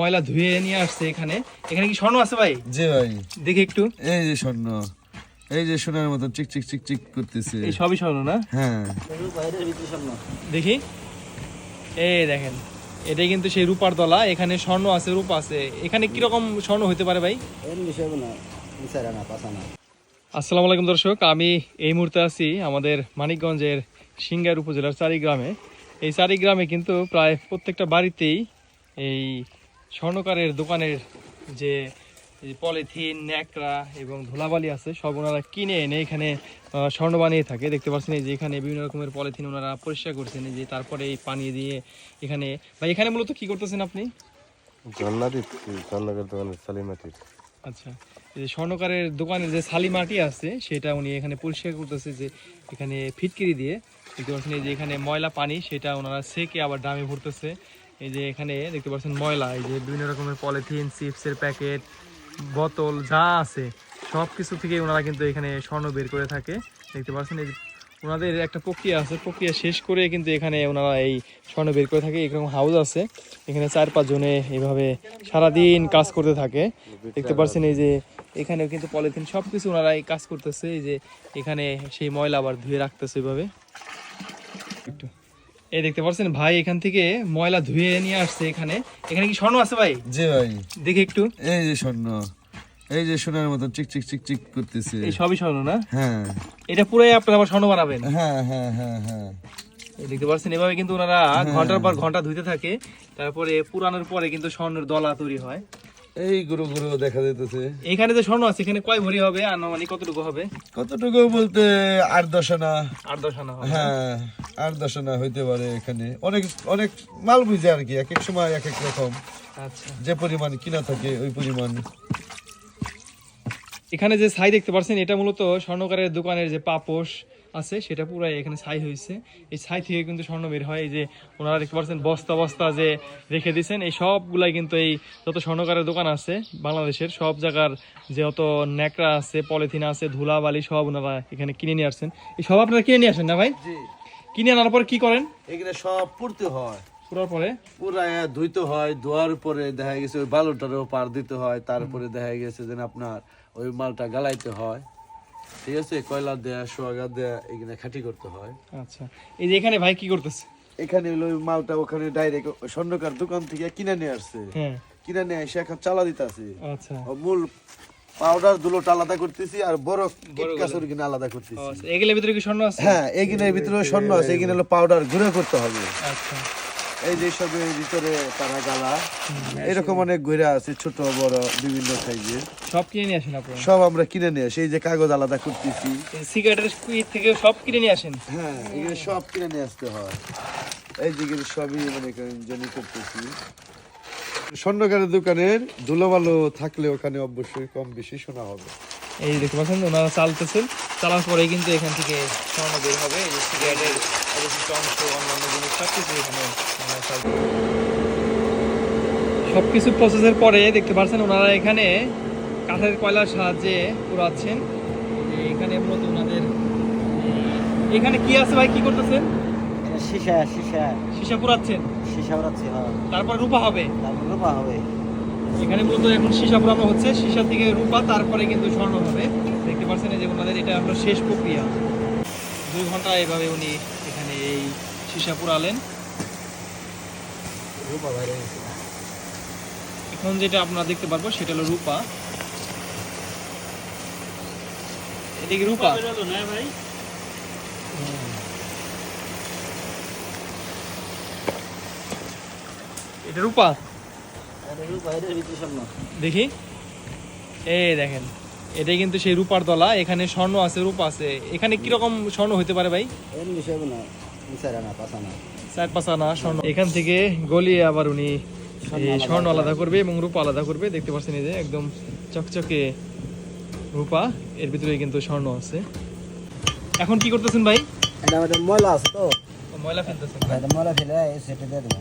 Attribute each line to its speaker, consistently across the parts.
Speaker 1: ময়লা ধুয়ে নিয়ে আসছে এখানে। এখানে কি স্বর্ণ আছে ভাই?
Speaker 2: জি ভাই।
Speaker 1: দেখি একটু।
Speaker 2: এই যে স্বর্ণ। এই যে সোনার মতো চিক চিক চিক চিক করতেছে।
Speaker 1: এই সবই স্বর্ণ না?
Speaker 2: হ্যাঁ।
Speaker 1: দেখি। এই দেখেন এটাই কিন্তু সেই রূপার দলা এখানে স্বর্ণ আছে রূপা আছে। এখানে কীরকম স্বর্ণ হতে পারে ভাই? আসসালামু আলাইকুম দর্শক আমি এই মুহূর্তে আছি আমাদের মানিকগঞ্জের সিঙ্গার উপজেলার চারি গ্রামে এই চারি গ্রামে কিন্তু প্রায় প্রত্যেকটা বাড়িতেই এই স্বর্ণকারের দোকানের যে পলিথিন ন্যাকড়া এবং ধুলাবালি আছে সব ওনারা কিনে এনে এখানে স্বর্ণ বানিয়ে থাকে। দেখতে পাচ্ছেন যে এখানে বিভিন্ন রকমের পলিথিন ওনারা পরিষ্কার করছেন। যে তারপরে এই পানি দিয়ে এখানে বা এখানে মূলত কি করতেছেন আপনি? আচ্ছা এই যে স্বর্ণকারের দোকানের যে শালি মাটি আছে সেটা উনি এখানে পরিষ্কার করতেছে যে এখানে ফিটকিরি দিয়ে। দেখতে পাচ্ছেন যে এখানে ময়লা পানি সেটা ওনারা সেকে আবার ড্রামে ভরতেছে। এই যে এখানে দেখতে পাচ্ছেন ময়লা, এই যে বিভিন্ন রকমের পলিথিন চিপসের প্যাকেট, বোতল, যা আছে সব কিছু থেকে ওনারা কিন্তু এখানে স্বর্ণ বের করে থাকে। দেখতে পাচ্ছেন এই ওনাদের একটা প্রক্রিয়া আছে, প্রক্রিয়া শেষ করে কিন্তু এখানে ওনারা এই স্বর্ণ বের করে থাকে। এরকম হাউস আছে, এখানে চার পাঁচ জনে এইভাবে সারাদিন কাজ করতে থাকে। দেখতে পাচ্ছেন এই যে এখানেও কিন্তু পলিথিন সব কিছু ওনারা এই কাজ করতেছে। এই যে এখানে সেই ময়লা আবার ধুয়ে রাখতেছে একটু এই দেখতে পাচ্ছেন ভাই এখান থেকে ময়লা ধুয়ে নিয়ে আসছে এখানে। এখানে কি স্বর্ণ আছে ভাই?
Speaker 2: জি ভাই।
Speaker 1: দেখি একটু।
Speaker 2: এই যে স্বর্ণ। এই যে সোনার মতো চিক চিক চিক চিক করতেছে।
Speaker 1: এই সবই স্বর্ণ না?
Speaker 2: হ্যাঁ।
Speaker 1: এটা পুরাই আপনারা আবার স্বর্ণ বানাবেন।
Speaker 2: হ্যাঁ হ্যাঁ হ্যাঁ হ্যাঁ।
Speaker 1: দেখতে পাচ্ছেন এভাবে কিন্তু ওনারা ঘণ্টার পর ঘণ্টা ধুইতে থাকে। তারপরে পুরানোর পরে কিন্তু স্বর্ণের দলা তৈরি হয়।
Speaker 2: এই গুরু গুরু দেখা যাইতেছে।
Speaker 1: এখানে যে স্বর্ণ আছে এখানে কয় ভরি হবে আনুমানিক কতটুকু হবে?
Speaker 2: কতটুকু বলতে আট দশ আনা
Speaker 1: আট দশ আনা
Speaker 2: হ্যাঁ আট দশ আনা হইতে পারে এখানে। অনেক অনেক মাল বুঝে আর কি এক এক সময় এক এক রকম।
Speaker 1: আচ্ছা।
Speaker 2: যে পরিমাণ কিনা থাকে ওই পরিমাণ।
Speaker 1: এখানে যে ছাই দেখতে পাচ্ছেন এটা মূলত স্বর্ণকারের দোকানের যে পাপোশ আছে সেটা পুরাই এখানে ছাই হয়েছে। এই ছাই থেকে কিন্তু স্বর্ণ বের হয়। এই যে ওনারা দেখতে পাচ্ছেন বস্তা বস্তা যে রেখে দিয়েছেন এই সবগুলাই কিন্তু এই যত স্বর্ণকারের দোকান আছে বাংলাদেশের সব জায়গার যে অত ন্যাকড়া আছে পলিথিন আছে ধুলাবালি সব ওনারা এখানে কিনে নিয়ে আসছেন। এই সব আপনারা কিনে নিয়ে আসেন না ভাই? কিনে আনার পর কি করেন?
Speaker 2: এখানে সব পড়তে হয়।
Speaker 1: পুরার পরে?
Speaker 2: পুরা ধুইতে হয় ধোয়ার পরে দেখা গেছে ওই বালুটারও পার দিতে হয় তারপরে দেখা গেছে যে আপনার ওই মালটা গালাইতে হয়। ঠিক আছে কয়লা দেয়া সোয়াগা দেয়া এখানে খাটি করতে হয়।
Speaker 1: আচ্ছা এই যে এখানে ভাই কি করতেছে?
Speaker 2: এখানে হলো মালটা ওখানে ডাইরেক্ট স্বর্ণকার দোকান থেকে কিনে নিয়ে আসছে।
Speaker 1: হ্যাঁ।
Speaker 2: কিনে নিয়ে এসে এখন চালা দিতেছে।
Speaker 1: আচ্ছা।
Speaker 2: মূল পাউডার দুলোটা আলাদা করতেছি আর বড় কিটকাসুর কিনা আলাদা করতেছি।
Speaker 1: আচ্ছা, এগুলোর ভিতরে কি স্বর্ণ আছে?
Speaker 2: হ্যাঁ এগিনের ভিতরে স্বর্ণ আছে এগিনে হলো পাউডার ঘুরে করতে হবে।
Speaker 1: আচ্ছা।
Speaker 2: এই যে সবের ভিতরে তারা গালা এরকম অনেক ঘুরে আছে ছোট বড় বিভিন্ন সাইজের
Speaker 1: সব কিনে নিয়ে আসেন আপনারা?
Speaker 2: সব আমরা কিনে নিয়ে আসি এই যে কাগজ আলাদা করতেছি।
Speaker 1: সিগারেটের কুইট থেকে সব কিনে নিয়ে আসেন?
Speaker 2: হ্যাঁ এগুলো সব কিনে নিয়ে আসতে হয়। এই যে সবই মানে জমি করতেছি। স্বর্ণকারের দোকানের ধুলোবালো থাকলে ওখানে অবশ্যই কম বেশি শোনা হবে।
Speaker 1: এই দেখতে পাচ্ছেন ওনারা চালতেছেন। চালার পরে কিন্তু এখান থেকে স্বর্ণ বের হবে। এই যে সিগারেটের অবশিষ্ট অংশ অন্যান্য জিনিস সব কিছু এখানে চালতেছেন। সবকিছু প্রসেসের পরে দেখতে পাচ্ছেন ওনারা এখানে কাঠের কয়লার সাহায্যে পুরাচ্ছেন এখানে মূলত ওনাদের এখানে কি আছে ভাই? কি করতেছেন?
Speaker 3: সীসা সীসা।
Speaker 1: সীসা পুরাচ্ছেন
Speaker 3: সীসা উড়াচ্ছি হ্যাঁ।
Speaker 1: তারপর রূপা হবে।
Speaker 3: তারপর রূপা হবে।
Speaker 1: এখানে মূলত এখন সীসা পুরানো হচ্ছে। সীসা থেকে রূপা তারপরে কিন্তু স্বর্ণ হবে। দেখতে পাচ্ছেন এই যে ওনাদের এটা হলো শেষ প্রক্রিয়া। দুই ঘণ্টা এভাবে উনি এখানে এই সীসা পুরালেন।
Speaker 3: রূপা বাইরে
Speaker 1: এখন যেটা আপনারা দেখতে পারব সেটা হলো রূপা। এদিকে রূপা। হুম। এটা রূপা
Speaker 3: রূপা এটার ভিতরে স্বর্ণ
Speaker 1: দেখি। এই দেখেন এটাই কিন্তু সেই রূপার দলা এখানে স্বর্ণ আছে রূপা আছে। এখানে কীরকম স্বর্ণ হতে পারে ভাই? চার পাঁচ স্বর্ণ। এখান থেকে গলিয়ে আবার উনি স্বর্ণ আলাদা করবে। এবং রূপা আলাদা করবে। দেখতে পাচ্ছেন এই যে একদম চকচকে রূপা এর ভিতরে কিন্তু স্বর্ণ আছে। এখন কি করতেছেন ভাই?
Speaker 3: এটা ময়লা আছে তো।
Speaker 1: ময়লা ফেলতেছেন।
Speaker 3: ময়লা ফেলে সেটে দিয়ে দেবো।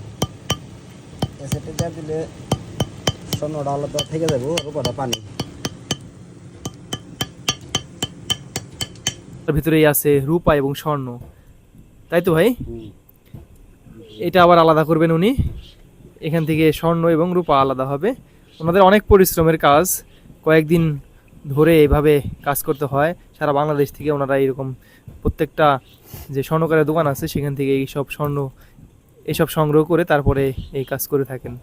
Speaker 3: সেটে দিয়ে দিলে স্বর্ণটা আলাদা থেকে যাব রূপাটা পানি।
Speaker 1: তার ভিতরেই আছে রূপা এবং স্বর্ণ। তাই তো ভাই। এটা আবার আলাদা করবেন উনি। এখান থেকে স্বর্ণ এবং রূপা আলাদা হবে। ওনাদের অনেক পরিশ্রমের কাজ। কয়েকদিন ধরে এভাবে কাজ করতে হয়। সারা বাংলাদেশ থেকে ওনারা এরকম প্রত্যেকটা যে স্বর্ণকারের দোকান আছে সেখান থেকে এই সব স্বর্ণ এসব সংগ্রহ করে তারপরে এই কাজ করে থাকেন।